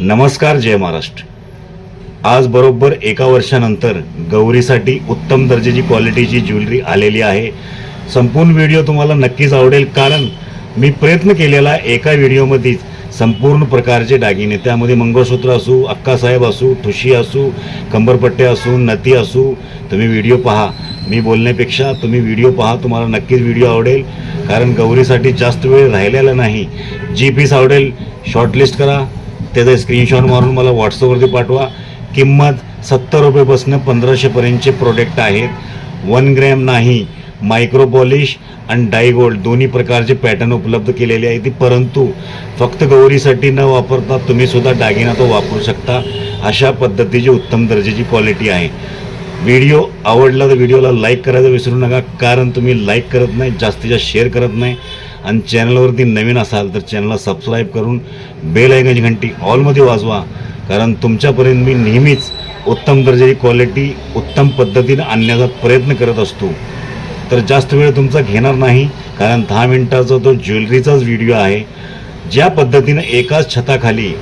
नमस्कार जय महाराष्ट्र. आज बरोबर एका वर्षानंतर गौरीसाठी उत्तम दर्जाची क्वालिटीची ज्वेलरी आलेली आहे. संपूर्ण व्हिडिओ तुम्हाला नक्कीच आवडेल कारण मी प्रयत्न केलेला एका व्हिडिओमध्येच संपूर्ण प्रकारचे दागिने. त्यामध्ये मंगळसूत्र असू अक्कासाहेब असू ठुशी असू कंबरपट्टे असू नती असू तुम्ही व्हिडिओ पहा. मी बोलण्यापेक्षा तुम्ही व्हिडिओ पहा तुम्हाला नक्कीच व्हिडिओ आवडेल. कारण गौरीसाठी जास्त वेळ राहिलेला नाही. जी पीस आवडेल शॉर्टलिस्ट करा. त्याचा स्क्रीनशॉट मारून मला व्हॉट्सअपवरती पाठवा. किंमत सत्तर रुपयेपासून पंधराशेपर्यंतचे प्रोडक्ट आहेत. वन ग्रॅम नाही मायक्रो पॉलिश आणि डायगोल्ड दोन्ही प्रकारचे पॅटर्न उपलब्ध केलेले आहे ती परंतु फक्त गौरीसाठी न वापरता तुम्ही सुद्धा दागिना तो वापरू शकता. अशा पद्धतीची उत्तम दर्जाची क्वालिटी आहे. व्हिडिओ आवडला तर व्हिडिओला लाईक करायचं विसरू नका. कारण तुम्ही लाईक करत नाही जास्तीत जास्त शेअर करत नाही. आणि चॅनलवरती नवीन असाल तर चॅनलला सबस्क्राईब करून बेल ऐकण्याची घंटी ऑलमध्ये वाजवा. कारण तुमच्यापर्यंत मी नेहमीच उत्तम दर्जाची क्वालिटी उत्तम पद्धतीने आणण्याचा प्रयत्न करत असतो. तर जास्त वेळ तुमचा घेणार नाही कारण दहा मिनटाचा तो ज्वेलरीचाच व्हिडिओ आहे. ज्या पद्धतीनं एकाच छताखाली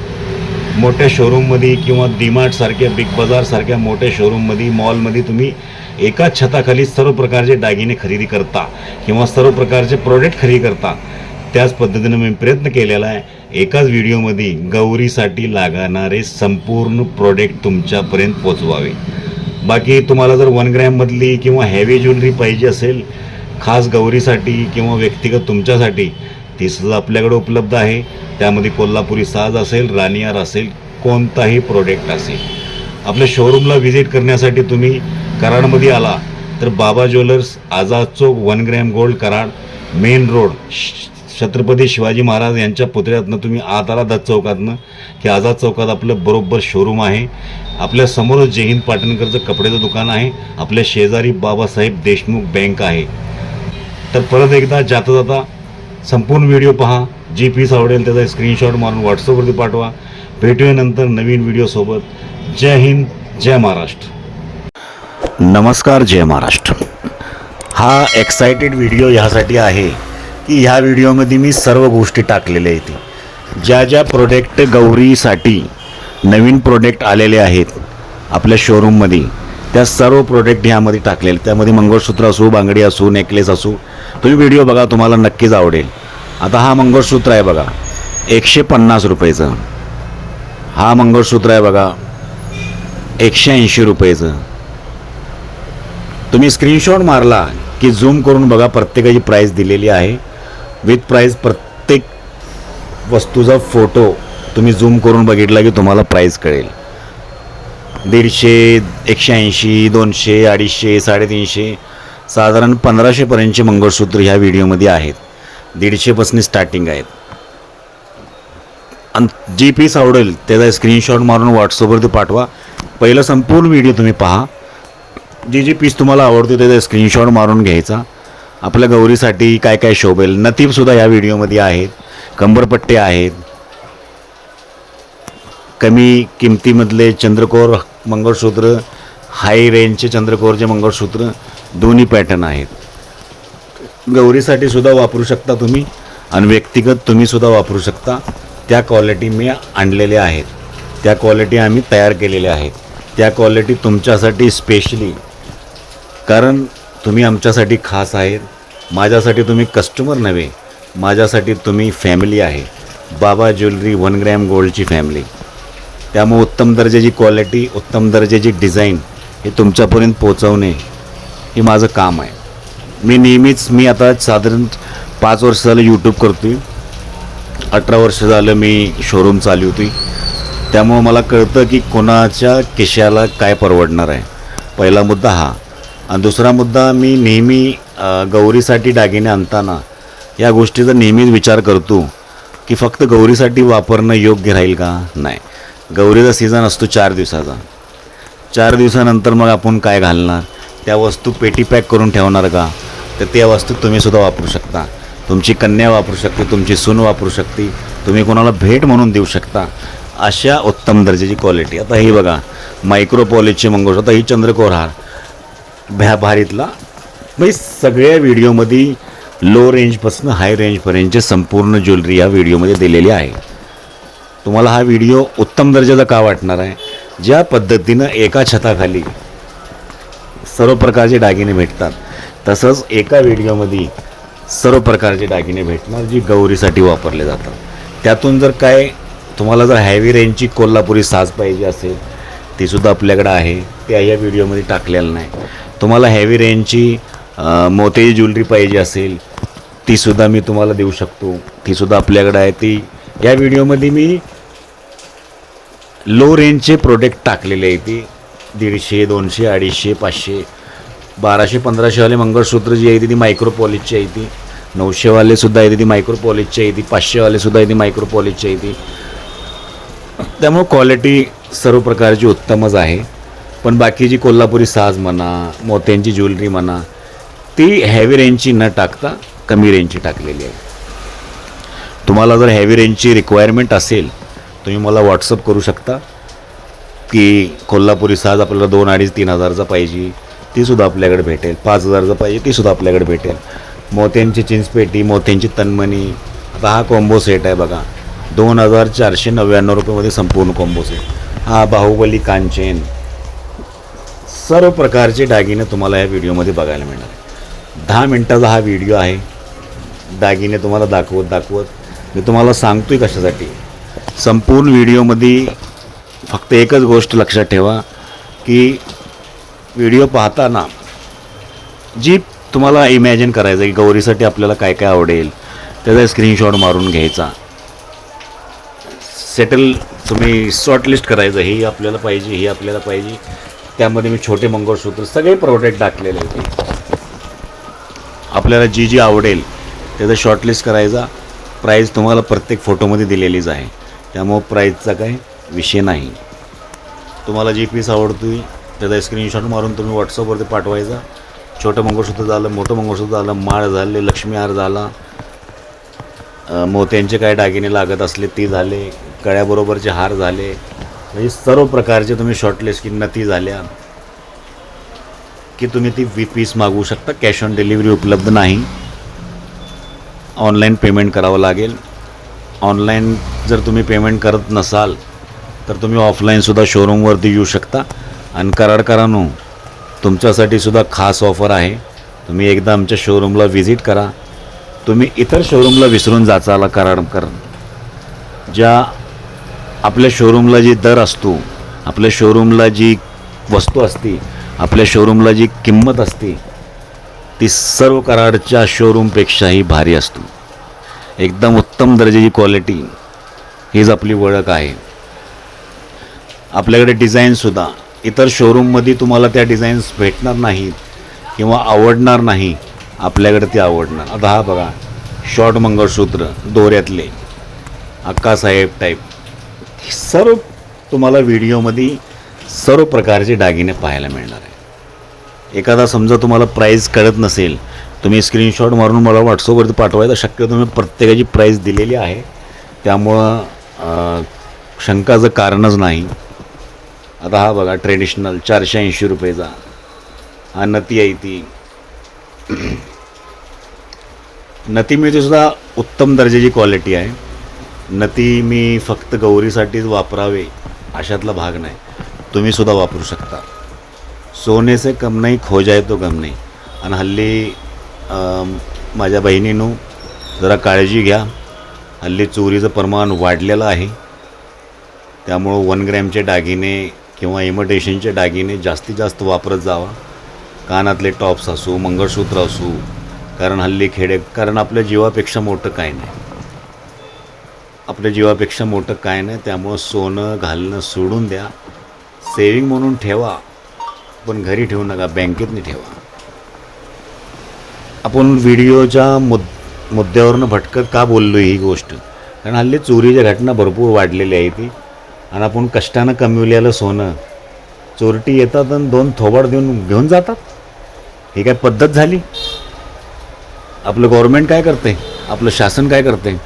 मोठ्या शोरूममध्ये किंवा डीमार्टसारख्या बिग बाजारसारख्या मोठ्या शोरूममध्ये मॉलमध्ये तुम्ही एकाच छताखाली सर्व प्रकारचे दागिने खरेदी करता किंवा सर्व प्रकारचे प्रोडक्ट खरेदी करता. त्याच पद्धतीनं मी प्रयत्न केलेला आहे. एकाच व्हिडिओमध्ये गौरीसाठी लागणारे संपूर्ण प्रोडक्ट तुमच्यापर्यंत पोचवावे बाकी तुम्हाला जर वन ग्रॅममधली किंवा हॅवी ज्वेलरी पाहिजे असेल खास गौरीसाठी किंवा व्यक्तिगत तुमच्यासाठी ती सुद्धा आपल्याकडे उपलब्ध आहे. त्यामध्ये कोल्हापुरी साज असेल रानियार असेल कोणताही प्रोडक्ट असेल. आपल्या शोरूमला व्हिजिट करण्यासाठी तुम्ही कराडमध्ये आला. तर Baba jewellers Azad Chowk one gram gold Karad main road श- छत्रपती शिवाजी महाराज यांच्या पुतळ्यातनं तुम्ही आत आला दत्त चौकातनं की आझाद चौकात आपलं बरोबर शोरूम आहे. आपल्या समोरच जयहिंद पाटणकरचं कपड्याचं दुकान आहे. आपल्या शेजारी बाबासाहेब देशमुख बँक आहे. तर परत एकदा जाता जाता संपूर्ण व्हिडिओ पहा. जी पीस आवडेल त्याचा स्क्रीनशॉट मारून व्हॉट्सअपवरती पाठवा. भेटूया नंतर नवीन व्हिडिओसोबत जय हिंद जय महाराष्ट्र. नमस्कार जय महाराष्ट्र. हा एक्सायटेड व्हिडिओ ह्यासाठी आहे की ह्या व्हिडिओमध्ये मी सर्व गोष्टी टाकलेल्या आहेत. ज्या ज्या प्रोडक्ट गौरीसाठी नवीन प्रोडक्ट आलेले आहेत आपल्या शोरूममध्ये त्या सर्व प्रोडक्ट ह्यामध्ये टाकलेले. त्यामध्ये मंगळसूत्र असू बांगडी असू नेकलेस असू तुम्ही व्हिडिओ बघा तुम्हाला नक्कीच आवडेल. आता हा मंगळसूत्र आहे बघा एकशे पन्नास रुपयेचं. हा मंगळसूत्र आहे बघा एकशे ऐंशी रुपयाचं. तुम्ही स्क्रीनशॉट मारला की झूम करून बघा प्रत्येकाची प्राईस दिलेली आहे. विथ प्राईस प्रत्येक वस्तूचा फोटो तुम्ही झूम करून बघितला की तुम्हाला प्राईस कळेल. दीडशे एकशे ऐंशी दोनशे अडीचशे साडेतीनशे साधारण पंधराशेपर्यंतचे मंगळसूत्र ह्या व्हिडिओमध्ये आहेत. दीडशेपासून स्टार्टिंग आहेत. आणि जी पीस आवडेल त्याचा स्क्रीनशॉट मारून व्हॉट्सअपवरती पाठवा. पहिलं संपूर्ण व्हिडिओ तुम्ही पहा. जी जी पीस तुम्हाला आवडते त्याचा स्क्रीनशॉट मारून घ्यायचा. आपल्या गौरीसाठी काय काय शोभेल नतीबसुद्धा या व्हिडिओमध्ये आहेत. कंबरपट्टे आहेत. कमी किमतीमधले चंद्रकोर मंगळसूत्र हाय रेंजचे चंद्रकोरचे मंगळसूत्र दोन्ही पॅटर्न आहेत. गौरीसाठी सुद्धा वापरू शकता तुम्ही आणि व्यक्तिगत तुम्ही सुद्धा वापरू शकता. त्या क्वालिटी मी आणलेल्या आहेत. त्या क्वालिटी आम्ही तयार केलेल्या आहेत. त्या क्वालिटी तुमच्यासाठी स्पेशली कारण तुम्ही आमच्यासाठी खास आहेत. माझ्यासाठी तुम्ही कस्टमर नव्हे. माझ्यासाठी तुम्ही फॅमिली आहे. बाबा ज्वेलरी वन ग्रॅम गोल्डची फॅमिली त्यामुळे उत्तम दर्जाची क्वालिटी उत्तम दर्जाची डिझाईन हे तुमच्यापर्यंत पोचवणे हे माझं काम आहे. मी नेहमीच मी आता साधारण पाच वर्ष झालं यूट्यूब करतो आहे अठरा वर्ष झालं मी शोरूम चालवतोय. त्यामुळं मला कळतं की कोणाच्या केशाला काय परवडणार आहे. पहिला मुद्दा हा. आणि दुसरा मुद्दा मी नेहमी गौरीसाठी दागिने आणताना या गोष्टीचा नेहमीच विचार करतो की फक्त गौरीसाठी वापरणं योग्य राहील का? नाही. गौरीचा सीझन असतो चार दिवसाचा. चार दिवसानंतर मग आपण काय घालणार? त्या वस्तू पेटी पॅक करून ठेवणार का? तर त्या वस्तू तुम्हीसुद्धा वापरू शकता. तुमची कन्या वापरू शकते तुमची सून वापरू शकते. तुम्ही कोणाला भेट म्हणून देऊ शकता. अशा उत्तम दर्जाची क्वालिटी आता ही बघा मायक्रो पॉलिशचे आता ही चंद्रकोर हार. भ्या भारीतला. म्हणजे सगळ्या व्हिडिओमध्ये लो रेंजपासून हाय रेंजपर्यंतचे संपूर्ण ज्वेलरी या व्हिडिओमध्ये दिलेली आहे. तुम्हाला हा व्हिडिओ उत्तम दर्जाचा का वाटणार आहे? ज्या पद्धतीनं एका छताखाली सर्व प्रकारचे दागिने भेटतात तसंच एका व्हिडिओमध्ये सर्व प्रकारचे दागिने भेटणार जी गौरीसाठी वापरले जातात. त्यातून जर काय तुम्हाला जर हॅवी रेंजची कोल्हापुरी साज पाहिजे असेल तीसुद्धा आपल्याकडं आहे. त्या या व्हिडिओमध्ये टाकलेलं नाही. तुम्हाला हॅवी रेंजची मोती मोत्याची ज्वेलरी पाहिजे असेल तीसुद्धा मी तुम्हाला देऊ शकतो. तीसुद्धा आपल्याकडं आहे. ती या व्हिडिओमध्ये मी लो रेंजचे प्रोडक्ट टाकलेले आहे. ती दीडशे दोनशे अडीचशे पाचशे बाराशे पंधराशेवाले मंगळसूत्र जी आहे ती मायक्रो पॉलिशची आहे ती. नऊशेवालेसुद्धा आहे ती मायक्रो पॉलिशची आहे ती. पाचशेवालेसुद्धा आहे ती मायक्रो पॉलिशची आहे ती. त्यामुळं क्वालिटी सर्व प्रकारची उत्तमच आहे. पण बाकीची कोल्हापुरी साज म्हणा मोत्यांची ज्वेलरी म्हणा ती हॅवी रेंजची न टाकता कमी रेंजची टाकलेली आहे. तुम्हाला जर हॅवी रेंजची रिक्वायरमेंट असेल तुम्ही मला व्हॉट्सअप करू शकता की कोल्हापुरी साज आपल्याला दोन अडीच तीन हजारचा पाहिजे तीसुद्धा आपल्याकडे भेटेल. पाच हजारचा पाहिजे तीसुद्धा आपल्याकडे भेटेल. मोत्यांची चिंचपेटी मोत्यांची तन्मणी आता हा कॉम्बो सेट आहे बघा. दोन हजार चारशे नव्याण्णव रुपयामध्ये संपूर्ण कॉम्बो सेट हा बाहुबली कांचेन. सर्व प्रकारचे दागिने तुम्हाला या व्हिडिओमध्ये बघायला मिळणार दहा मिनटाचा हा व्हिडिओ आहे. दागिने तुम्हाला दाखवत दाखवत. मी तुम्हाला सांगतो आहे कशासाठी. संपूर्ण व्हिडिओमध्ये फक्त एकच गोष्ट लक्षात ठेवा की व्हिडिओ पाहताना जी तुम्हाला इमॅजिन करायचं की गौरीसाठी आपल्याला काय काय आवडेल त्याचा स्क्रीनशॉट मारून घ्यायचा. सेटल तुम्ही शॉर्टलिस्ट करायचं हे आपल्याला पाहिजे हे आपल्याला पाहिजे. त्यामध्ये मी छोटे मंगळसूत्र सगळे प्रोडक्ट टाकलेले होते. आपल्याला जी जी आवडेल त्याचं शॉर्टलिस्ट करायचा. प्राईज तुम्हाला प्रत्येक फोटोमध्ये दिलेलीच आहे. त्यामुळं प्राईजचा काही विषय नाही. तुम्हाला जी पीस आवडते त्याचा स्क्रीनशॉट मारून तुम्ही व्हॉट्सअपवरती पाठवायचा. छोटं मंगळसूत्र झालं मोठं मंगळसूत्र झालं माळ झाले लक्ष्मी हार झाला मोत्यांचे काय दागिने लागत असले ती झाले. कळ्याबरोबरचे हार झाले म्हणजे सर्व प्रकारचे तुम्ही शॉर्टलेस की नती झाल्या की तुम्ही ती वी पीस मागवू शकता. कॅश ऑन डिलिव्हरी उपलब्ध नाही. ऑनलाईन पेमेंट करावं लागेल. ऑनलाईन जर तुम्ही पेमेंट करत नसाल तर तुम्ही ऑफलाईनसुद्धा शोरूमवरती येऊ शकता. आणि कराडकरांनो तुमच्यासाठी सुद्धा खास ऑफर आहे. तुम्ही एकदा आमच्या शोरूमला व्हिजिट करा. तुम्ही इतर शोरूमला विसरून जाचाला कराडकर ज्या आपल्या शोरूमला जी दर असतो आपल्या शोरूमला जी वस्तू असते आपल्या शोरूमला जी किंमत असते ती सर्व कराडच्या शोरूमपेक्षाही भारी असतो. एकदम उत्तम दर्जाची क्वालिटी हीच आपली ओळख आहे. आपल्याकडे डिझाईनसुद्धा इतर शोरूममध्ये तुम्हाला त्या डिझाईन्स भेटणार नाहीत किंवा आवडणार नाही आपल्याकडे ते आवडणार. आता हा बघा शॉर्ट मंगळसूत्र दोऱ्यातले अक्कासाहेब टाईप सर्व तुम्हाला व्हिडिओमध्ये सर्व प्रकारचे दागिने पाहायला मिळणार आहे. एखादा समजा तुम्हाला प्राईज कळत नसेल तुम्ही स्क्रीनशॉट मारून मला व्हॉट्सअपवरती पाठवायचा शक्यतो मी प्रत्येकाची प्राईज दिलेली आहे. त्यामुळं शंकाचं कारणच नाही. आता हा बघा ट्रेडिशनल चारशे ऐंशी रुपयेचा. हा नती आहे ती. नतीमध्ये सुद्धा उत्तम दर्जाची क्वालिटी आहे. नती मी फक्त गौरीसाठीच वापरावे अशातला भाग नाही. तुम्ही सुद्धा वापरू शकता. सोने से कम नाही खो जाए तो गम नाही. आणि हल्ली माझ्या बहिणीनं जरा काळजी घ्या. हल्ली चोरीचं प्रमाण वाढलेलं आहे. त्यामुळं वन ग्रॅमचे दागिने किंवा इमिटेशनचे दागिने जास्तीत जास्त वापरत जावा. कानातले टॉप्स असू मंगळसूत्र असू कारण हल्ली खेडे कारण आपल्या जीवापेक्षा मोठं काय नाही. आपल्या जीवापेक्षा मोठं काय नाही त्यामुळं सोनं घालणं सोडून द्या. सेविंग म्हणून ठेवा पण घरी ठेवू नका बँकेतनी ठेवा. आपण व्हिडिओच्या मुद मुद्द्यावरनं भटकत का बोललो ही गोष्ट? कारण हल्ली चोरीच्या घटना भरपूर वाढलेल्या आहे ती आणि आपण कष्टानं कमविलेलं सोनं चोरटी येतात आणि दोन थोबाड देऊन घेऊन जातात. ही काय पद्धत झाली? आपलं गव्हर्नमेंट काय करते आपलं शासन काय करते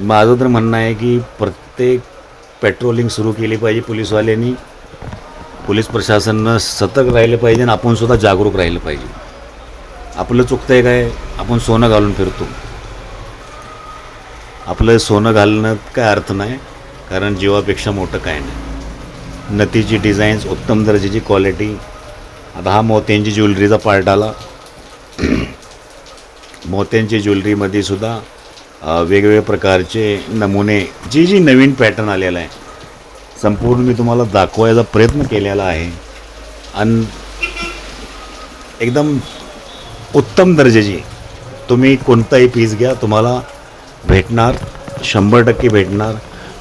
माझं तर म्हणणं आहे की प्रत्येक पेट्रोलिंग सुरू केली पाहिजे पोलीसवाल्यांनी. पोलीस प्रशासनानं सतर्क राहिलं पाहिजे आणि आपण सुद्धा जागरूक राहिलं पाहिजे. आपलं चुकतं आहे काय? आपण सोनं घालून फिरतो. आपलं सोनं घालण्यात काय अर्थ नाही कारण जीवापेक्षा मोठं काय नाही. नतीची डिझाईन्स उत्तम दर्जाची क्वालिटी आता हा मोत्यांची ज्वेलरीचा पार्ट आला. मोत्यांची ज्वेलरीमध्ये सुद्धा वेगवेगळ्या प्रकारचे नमुने जे जी नवीन पॅटर्न आलेला आहे संपूर्ण मी तुम्हाला दाखवायचा प्रयत्न केलेला आहे. आणि एकदम उत्तम दर्जाची तुम्ही कोणताही पीस घ्या तुम्हाला भेटणार शंभर टक्के भेटणार.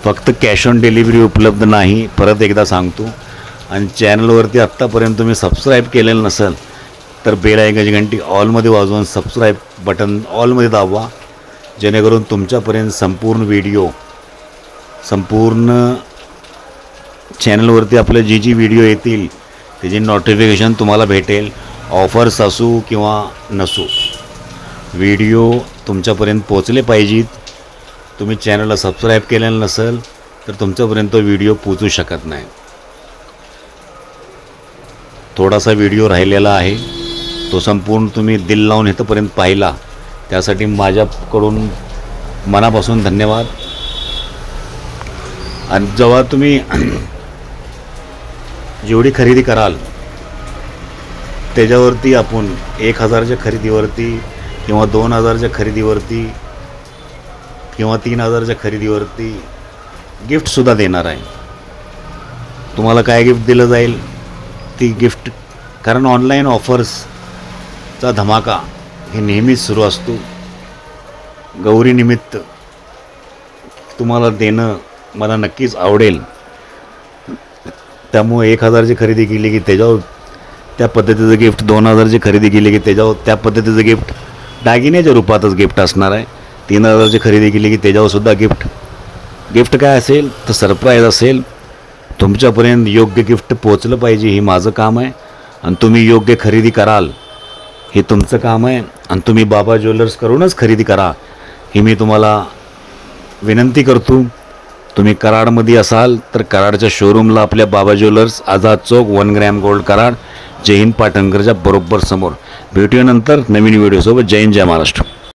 फक्त कॅश ऑन डिलिव्हरी उपलब्ध नाही परत एकदा सांगतो. आणि चॅनलवरती आत्तापर्यंत तुम्ही सबस्क्राईब केलेलं नसेल तर बेल ऐकायची घंटी ऑलमध्ये वाजवून सबस्क्राईब बटन ऑलमध्ये दाबवा. जेणेकरून तुमच्यापर्यंत संपूर्ण व्हिडिओ संपूर्ण चॅनलवरती आपले जी जी व्हिडिओ येतील त्याची नोटिफिकेशन तुम्हाला भेटेल. ऑफर्स असू किंवा नसू व्हिडिओ तुमच्यापर्यंत पोचले पाहिजेत. तुम्ही चॅनलला सबस्क्राईब केलेलं नसेल तर तुमच्यापर्यंत तो व्हिडिओ पोचू शकत नाही. थोडासा व्हिडिओ राहिलेला आहे. तो संपूर्ण तुम्ही दिल लावून इथंपर्यंत पाहिला. त्यासाठी माझ्याकडून मनापासून धन्यवाद. आणि जेव्हा तुम्ही जेवढी खरेदी कराल त्याच्यावरती आपण एक हजारच्या खरेदीवरती किंवा दोन हजारच्या खरेदीवरती किंवा तीन हजारच्या खरेदीवरती गिफ्टसुद्धा देणार आहे. तुम्हाला काय गिफ्ट दिलं जाईल? ती गिफ्ट कारण ऑनलाईन ऑफर्सचा धमाका हे नेहमीच सुरू असतो. गौरीनिमित्त तुम्हाला देणं मला नक्कीच आवडेल. त्यामुळे एक हजारची खरेदी केली की त्याच्यावर त्या पद्धतीचं गिफ्ट दोन हजारची खरेदी केली की त्याच्यावर त्या पद्धतीचं गिफ्ट दागिन्याच्या रूपातच गिफ्ट असणार आहे. तीन हजारची खरेदी केली की त्याच्यावरसुद्धा गिफ्ट गिफ्ट काय असेल? तर सरप्राईज असेल. तुमच्यापर्यंत योग्य गिफ्ट पोचलं पाहिजे हे माझं काम आहे. आणि तुम्ही योग्य खरेदी कराल हे तुमचं काम आहे. आणि तुम्ही बाबा ज्वेलर्स करूनच खरेदी करा. ही मी तुम्हाला विनंती करतो. तुम्ही कराडमध्ये असाल तर कराडच्या शोरूमला आपल्या Baba jewellers Azad Chowk one gram gold Karad Jai Hind पाटणकरच्या बरोबर समोर. भेटूयानंतर नवीन व्हिडिओसोबत जय हिंद जय महाराष्ट्र.